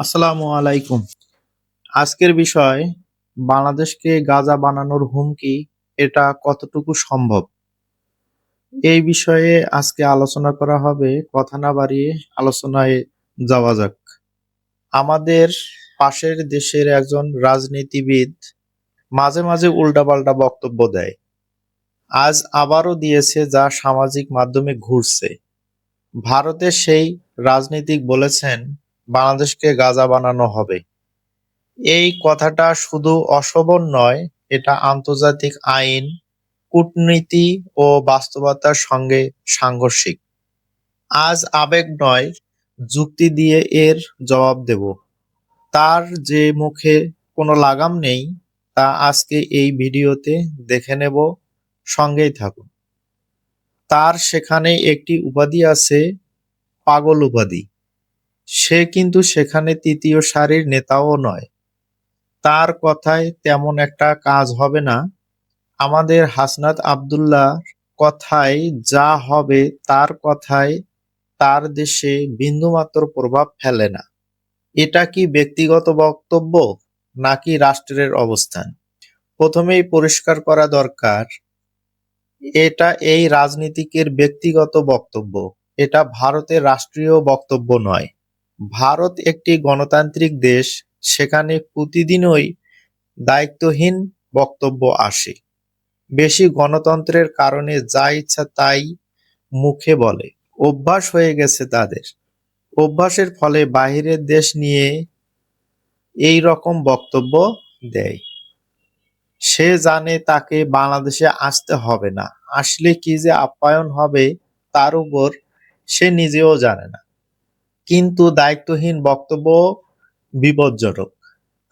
আসসালামু আলাইকুম। আজকের বিষয়, বাংলাদেশকে গাজা বানানোর হুমকি, এটা কতটুকু সম্ভব? এই বিষয়ে আজকে আলোচনা করা হবে, কথা না বাড়িয়ে আলোচনায় যাওয়া যাক। আমাদের পাশের দেশের একজন রাজনীতিবিদ মাঝে মাঝে উল্টাপাল্টা বক্তব্য দেয়। আজ আবারও দিয়েছে যা সামাজিক মাধ্যমে ঘুরছে। ভারতের সেই রাজনীতিক বলেছেন বাংলাদেশকে গাঁজা বানানো হবে। এই কথাটা শুধু অশোভন নয়, এটা আন্তর্জাতিক আইন, কূটনীতি ও বাস্তবতার সঙ্গে সাংঘর্ষিক। আজ আবেগ নয়, যুক্তি দিয়ে এর জবাব দেব। তার যে মুখে কোনো লাগাম নেই, তা আজকে এই ভিডিওতে দেখে নেব, সঙ্গেই থাকুন। তার সেখানে একটি উপাধি আছে, পাগল উপাধি। সে কিন্তু সেখানে তৃতীয় সারির নেতাও নয়। তার কথায় তেমন একটা কাজ হবে না। আমাদের হাসনাত আবদুল্লাহ কথায় যা হবে তার কথায় তার দেশে বিন্দুমাত্র প্রভাব ফেলে না। এটা কি ব্যক্তিগত বক্তব্য নাকি রাষ্ট্রের অবস্থান? প্রথমেই পরিষ্কার করা দরকার, এটা এই রাজনীতিকের ব্যক্তিগত বক্তব্য, এটা ভারতের রাষ্ট্রীয় বক্তব্য নয়। ভারত একটি গণতান্ত্রিক দেশ, সেখানে প্রতিদিনই দায়িত্বহীন বক্তব্য আসে। বেশি গণতন্ত্রের কারণে যা ইচ্ছা তাই মুখে বলে। অভ্যাস হয়ে গেছে তাদের। অভ্যাসের ফলে বাহিরের দেশ নিয়ে এই রকম বক্তব্য দেয়। সে জানে তাকে বাংলাদেশে আসতে হবে না। আসলে কি যে আপ্যায়ন হবে তার উপর সে নিজেও জানে না। কিন্তু দায়িত্বহীন বক্তব্য বিপজ্জনক,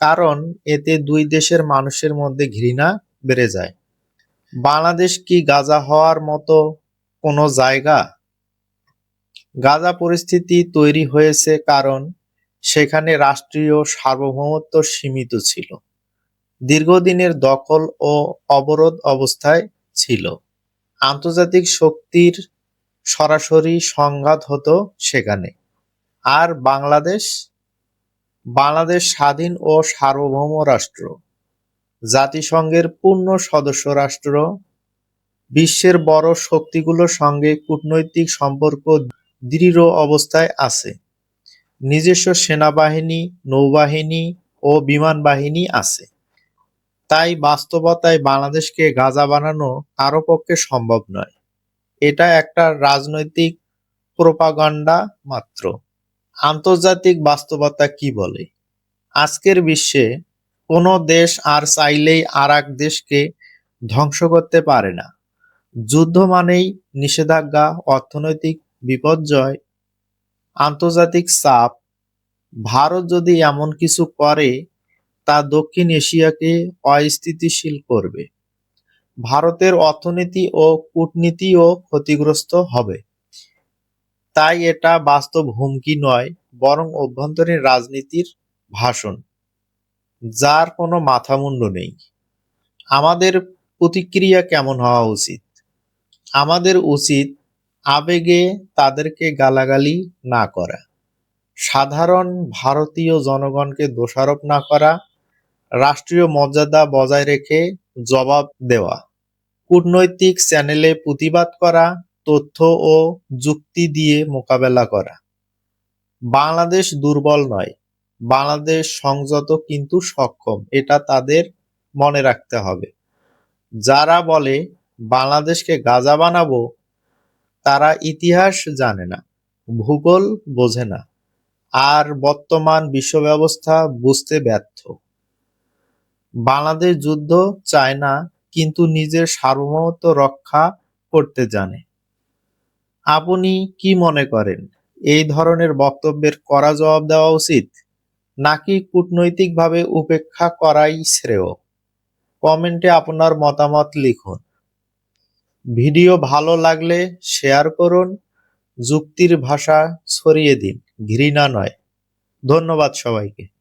কারণ এতে দুই দেশের মানুষের মধ্যে ঘৃণা বেড়ে যায়। বাংলাদেশ কি গাজা হওয়ার মতো কোনো জায়গা? গাজা পরিস্থিতি তৈরি হয়েছে কারণ সেখানে রাষ্ট্রীয় সার্বভৌমত্ব সীমিত ছিল, দীর্ঘদিনের দখল ও অবরোধ অবস্থায় ছিল। আন্তর্জাতিক শক্তির সরাসরি সংঘাত হতো সেখানে। আর বাংলাদেশ বাংলাদেশ স্বাধীন ও সার্বভৌম রাষ্ট্র, জাতিসংঘের পূর্ণ সদস্য রাষ্ট্র, বিশ্বের বড় শক্তিগুলোর সঙ্গে কূটনৈতিক সম্পর্ক দৃঢ় অবস্থায় আছে। নিজস্ব সেনাবাহিনী, নৌবাহিনী ও বিমান বাহিনী আছে। তাই বাস্তবতায় বাংলাদেশকে গাজা বানানো কারও পক্ষে সম্ভব নয়। এটা একটা রাজনৈতিক প্রোপাগান্ডা মাত্র। আন্তর্জাতিক বাস্তবতা কি বলে? আজকের বিশ্বে কোনো দেশ আর চাইলেই আর এক দেশকে ধ্বংস করতে পারে না। যুদ্ধ মানেই নিষেধাজ্ঞা, অর্থনৈতিক বিপর্যয়, আন্তর্জাতিক চাপ। ভারত যদি এমন কিছু করে, তা দক্ষিণ এশিয়াকে অস্থিতিশীল করবে। ভারতের অর্থনীতি ও কূটনীতিও ক্ষতিগ্রস্ত হবে। তাই এটা বাস্তব হুমকি নয়, বরং অভ্যন্তরীণ রাজনীতির ভাষণ, যার কোনো মাথামুন্ড নেই। আমাদের প্রতিক্রিয়া কেমন হওয়া উচিত? আমাদের উচিত আবেগে তাদেরকে গালাগালি না করা, সাধারণ ভারতীয় জনগণকে দোষারোপ না করা, রাষ্ট্রীয় মর্যাদা বজায় রেখে জবাব দেওয়া, কূটনৈতিক চ্যানেলে প্রতিবাদ করা তথ্য ও যুক্তি দিয়ে মোকাবেলা করা। বাংলাদেশ দুর্বল নয়। বাংলাদেশ সংযত কিন্তু সক্ষম। এটা তাদের মনে রাখতে হবে। যারা বলে, বাংলাদেশকে গাজা বানাবো, তারা ইতিহাস জানে না, ভূগোল বোঝে না, আর বর্তমান বিশ্ব ব্যবস্থা বুঝতে ব্যর্থ। বাংলাদেশ যুদ্ধ চায় না, কিন্তু নিজের সার্বভৌমত্ব রক্ষা করতে জানে। আপনি কি মনে করেন? এই ধরনের বক্তব্যের কড়া জবাব দেওয়া উচিত? নাকি কূটনৈতিকভাবে উপেক্ষা করাই শ্রেয়? কমেন্টে আপনার মতামত লিখুন। ভিডিও ভালো লাগলে শেয়ার করুন। যুক্তির ভাষা ছড়িয়ে দিন, ঘৃণা নয়। ধন্যবাদ সবাইকে।